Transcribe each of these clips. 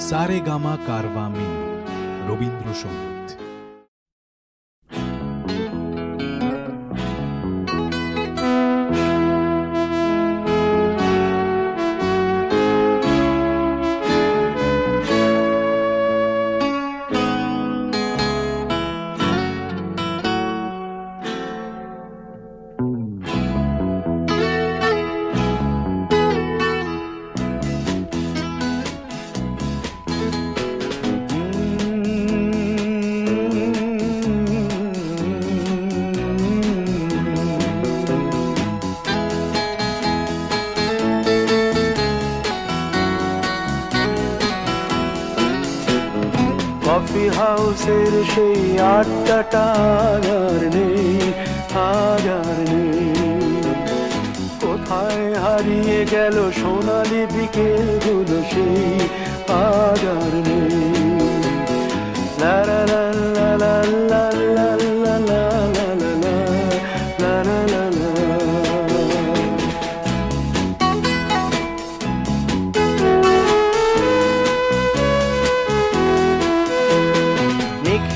Saregama Carvaan mini Rabindrasangeet হাউসের সেই আটটা আর নেই আর নেই। কোথায় হারিয়ে গেল সোনালি বিকেলগুলো সেই আর নেই। লা লা লা লা লা লা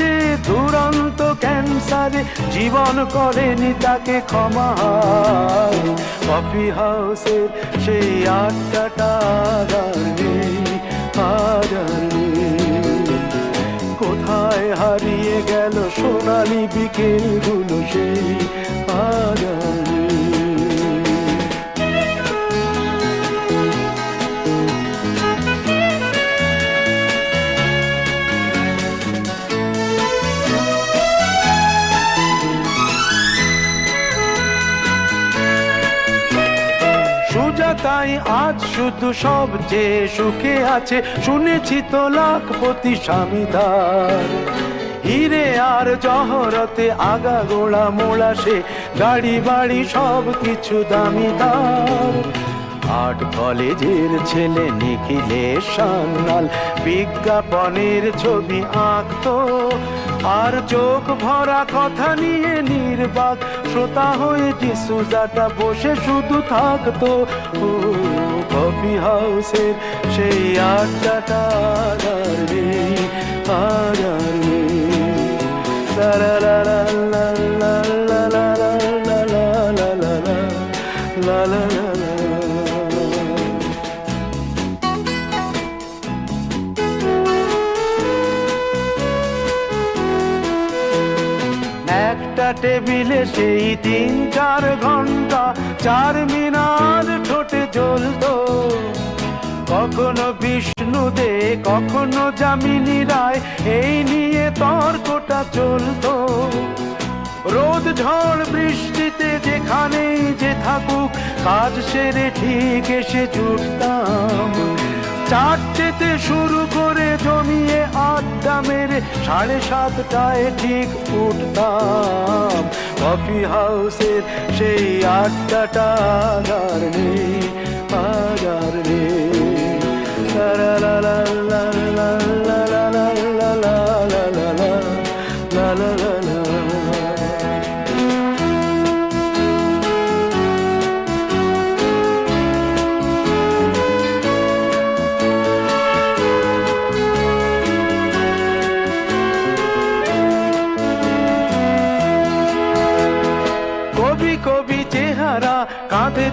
ধুকছে দুরন্ত ক্যান্সারে, জীবন করেনি তাকে ক্ষমা কফি হাউসের সেই আটটা কোথায় হারিয়ে গেল সোনালি বিকেলগুলো সেই আর সুজাতাই আজ শুধু সব যে সুখে আছে, শুনেছি তো লাখপতি স্বামীদার। হিরে আর জহরতে আগা গোড়া মোড়া সে, গাড়ি বাড়ি সব কিছু দামিদার। আর্ট কলেজের ছেলে নিখিলেশ সান্যাল বিজ্ঞাপনের ছবি আঁকতো। আর চোখ ভরা কথা নিয়ে নির্বাক। শ্রোতা হয়ে ডিসুজাটা বসে শুধু থাকতো। কফি হাউসের সেই আড্ডাটা আর আর টেবিলে সেই তিন চার ঘণ্টা, চার মিনার ঠোঁটে জ্বলতো। কখনো বিষ্ণু দে কখনো যামিনী রায়, এই নিয়ে তর্কটা চলতো। রোদ, ঝড়, বৃষ্টিতে যেখানেই যে থাকুক, কাজ সেরে ঠিক এসে জুটতাম চারটেতে শুরু করে জমিয়ে আড্ডা মেরে সাড়ে সাতটায় ঠিক উঠতাম কফি হাউসের সেই আড্ডাটা আর নেই আজ আর নেই লা লা লা লা লা লা লা লা লা লা লা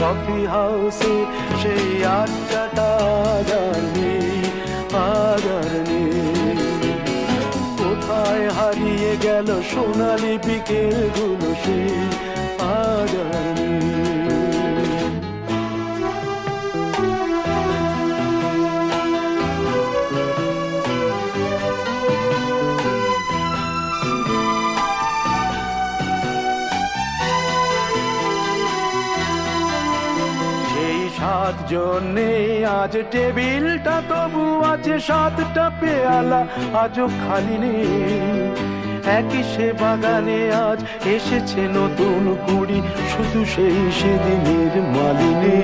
কফি হাউসে সেই আড্ডাটা জানি আগারনি কোথায় হারিয়ে গেল সোনালি বিকেলগুলো সেই আগারনি সাতজন নেই আজ টেবিলটা তবু আছে সাতটা পেয়ালা, আজও খালি নেই। একই সে বাগানে আজ এসেছে নতুন কুড়ি, শুধু সেই সেদিনের মালিনী।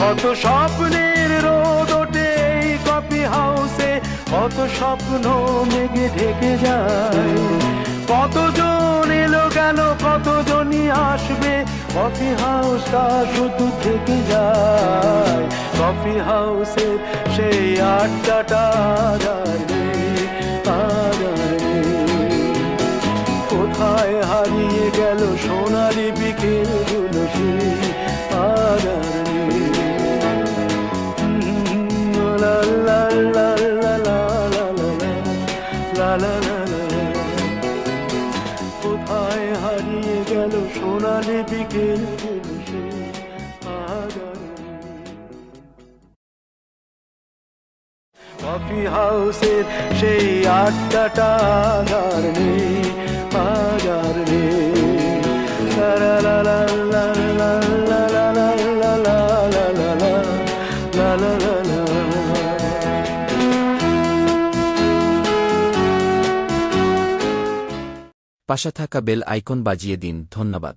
কত স্বপ্নের রোদ ওঠে কফি হাউসে, কত স্বপ্ন মেঘে ঢেকে যায়। কতজন এলো গেল, কতজনই আসবে? কফি হাউসটা শুধু থেকে যায়। কফি হাউসে সেই আড্ডাটা কোথায় হারিয়ে গেল সোনালি বিকেল সেই হাউসের সেই আড্ডাটা আর নেই আজ আর নেই। পাশে থাকা বেল আইকন বাজিয়ে দিন, ধন্যবাদ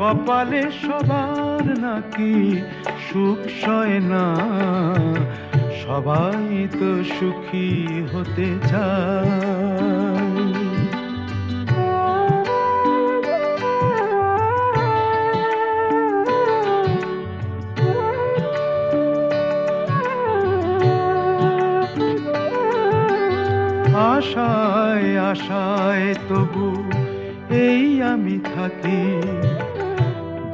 কপালে সবার নাকি সুখ সয় না। সবাই তো সুখী হতে চায়। আশায় আশায় তবু এই আমি থাকি।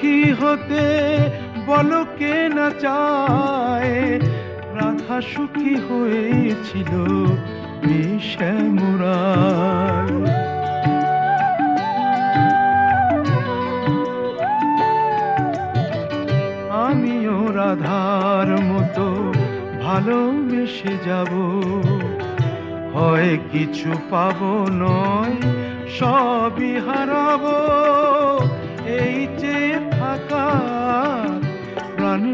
সুখী হতে বলো কে না চায়? রাধা সুখী হয়েছিল আমিও রাধার মতো ভালোবেসে যাব। হয় কিছু পাবো নয়, সবই হারাবো।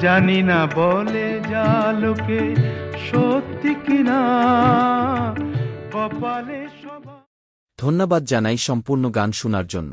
জানি না বলে যা লোকে সত্যি কিনা। কপালে সবা ধন্যবাদ জানাই সম্পূর্ণ গান শোনার জন্য।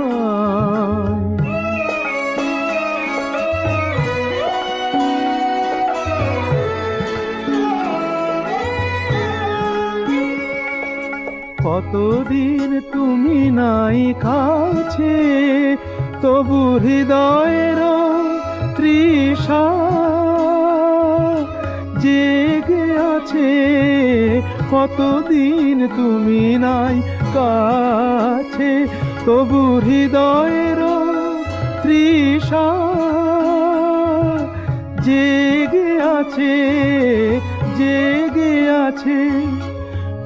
কতদিন তুমি নাই কাছে, তবু হৃদয়ের তৃষা জেগে আছে। কতদিন তুমি নাই কাছে, তবু হৃদয়ের তৃষা জেগে আছে জেগে আছে।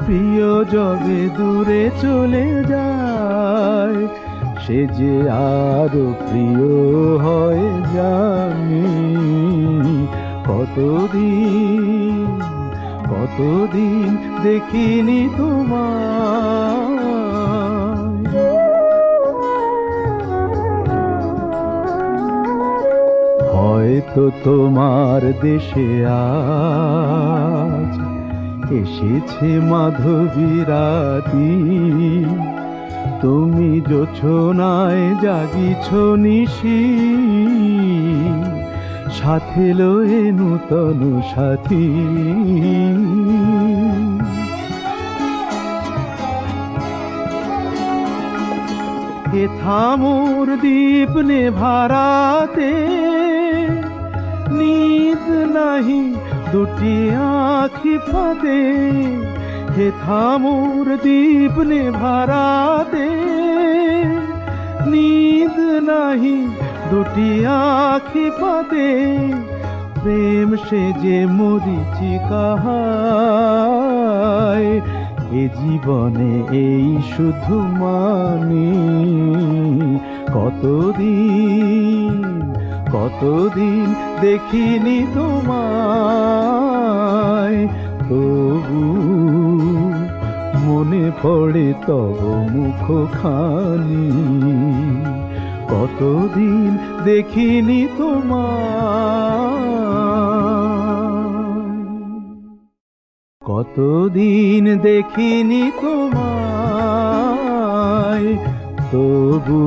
প্রিয় জবে দূরে চলে যায়, সে যে আরও প্রিয় হয় জানি। কতদিন কতদিন দেখিনি তোমার হয়তো তোমার দেশে আজ এসেছে মাধবী রাতি। তুমি যোছনায় জাগিছ নিশি। সাথে লয়ে নূতন সাথী। হে থামোর দীপ নে ভারাতে নিদ নাহি দুটি আখি ফাঁদে, হে থামুর দীপ নে ভারাতে নিদ নাহি দুটি আখি ফাঁদে, প্রেম সে যে মরিচি কাহায়, এ জীবনে এই শুধু মানি। কতদিন কতদিন দেখিনি তোমায়, তবু মনে পড়ে তব মুখখানি। কতদিন দেখিনি তোমায়, কতদিন দেখিনি তোমায়, তবু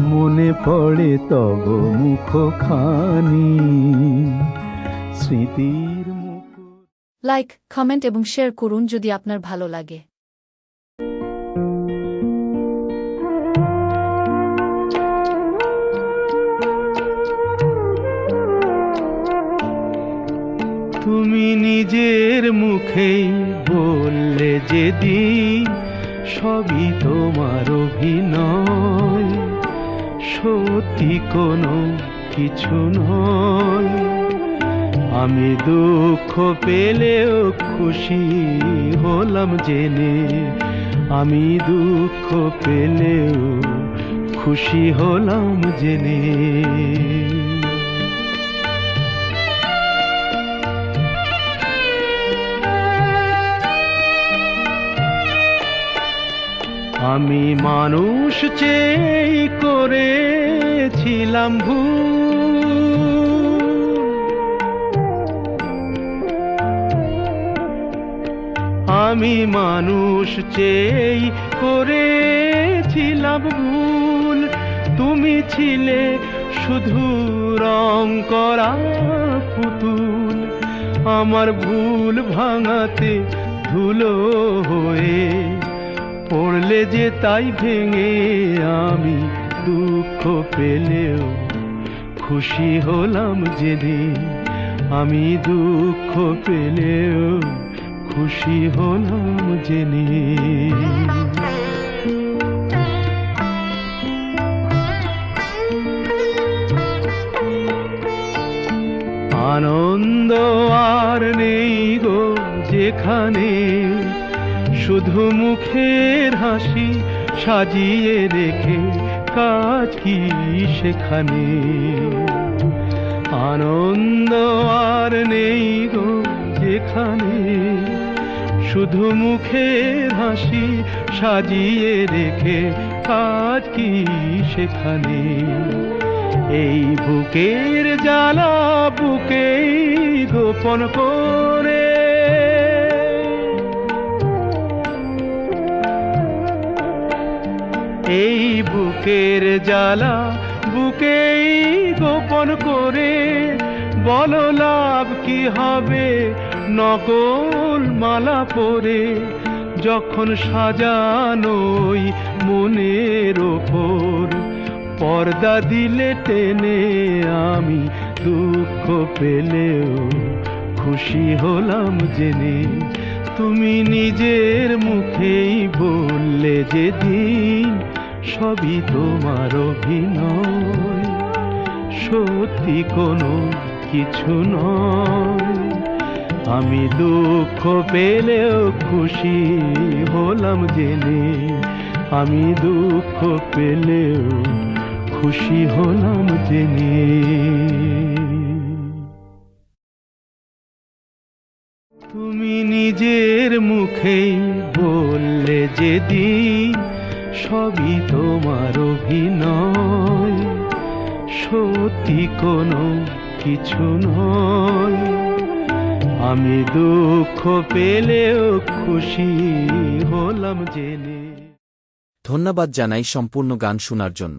মনে পড়ে তব মুখখানি। স্মৃতির মুখ লাইক কমেন্ট এবং শেয়ার করুন যদি আপনার ভালো লাগে। তুমি নিজের মুখেই বললে যেদিন সবই তোমার অভিনয়। সত্যি কোনো কিছু নয়। আমি দুঃখ পেলেও খুশি হলাম জেনে। আমি দুঃখ পেলেও খুশি হলাম জেনে। আমি মানুষ চেয়ে করেছিলাম ভুল। আমি মানুষ চেয়ে করেছিলাম ভুল। তুমি ছিলে শুধু রং করা পুতুল। আমার ভুল ভাঙাতে ধুলো হয়ে পড়লে যে তাই ভেঙে আমি দুঃখ পেলেও খুশি হলাম যেদিন আমি দুঃখ পেলেও খুশি হলাম জেনে আনন্দ আর নেই গো যেখানে শুধু মুখের হাসি সাজিয়ে রেখে কাজ কি সেখানে? আনন্দ আর নেই গো যেখানে। শুধু মুখের হাসি সাজিয়ে রেখে কাজ কি সেখানে? এই বুকের জ্বালা বুকেই গোপন করে এই বুকের জ্বালা, বুকেই গোপন করে বলো লাভ কি হবে? নকল মালা পরে যখন সাজানোই মনের ওপর, পর্দা দিলে টেনে আমি দুঃখ পেলেও খুশি হলাম জেনে। তুমি নিজের মুখেই বললে যেদিন সবই তোমার অভিনয়। সত্যি কোনো কিছু নয়। আমি দুঃখ পেলেও খুশি হলাম জেনে। আমি দুঃখ পেলেও খুশি হলাম জেনে। তুমি নিজের মুখেই বললে যেদিন সবই তোমার অভিনয়। সত্যি কোনো কিছু নয়। আমি দুঃখ পেলেও খুশি হলাম জেনে। ধন্যবাদ জানাই সম্পূর্ণ গান শোনার জন্য।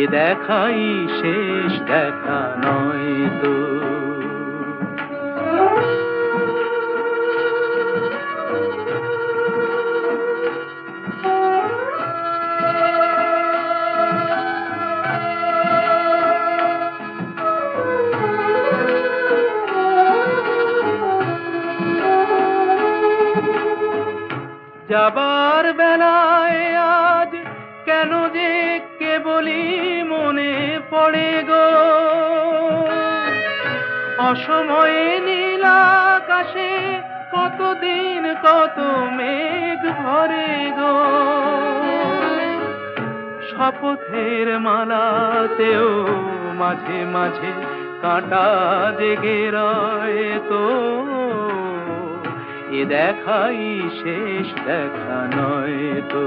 এ দেখাই শেষ দেখা নয় তো। যাবার অসময়ে নীল আকাশে কতদিন কত মেঘ ভরে গো। শপথের মালাতেও মাঝে মাঝে কাঁটা জেগে রয় তো। এ দেখাই শেষ দেখা নয় তো।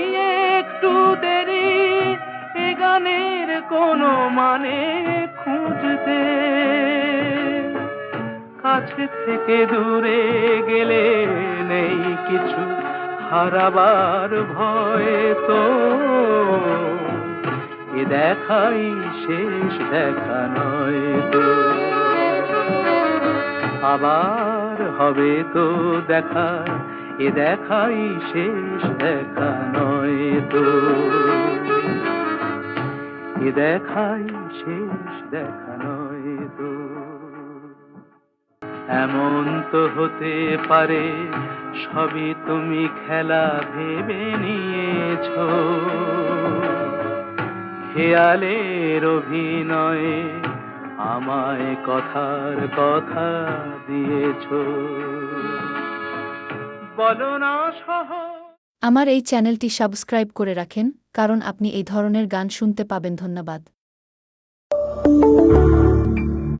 গানের কোনো মানে খুঁজতে। কাছে থেকে দূরে গেলে নেই কিছু, হারাবার ভয় তো। এ দেখাই শেষ দেখা নয় তো। আবার হবে তো দেখা, এ দেখাই শেষ দেখা নয় তো। দেখাই শেষ দেখা নয় তো। এমন তো হতে পারে, সবই তুমি খেলা ভেবে নিয়েছ। খেয়ালের অভিনয়ে আমায় কথার কথা দিয়েছ। বলো না সহ। আমার এই চ্যানেলটি সাবস্ক্রাইব করে রাখেন। কারণ আপনি এই ধরনের গান শুনতে পাবেন ধন্যবাদ।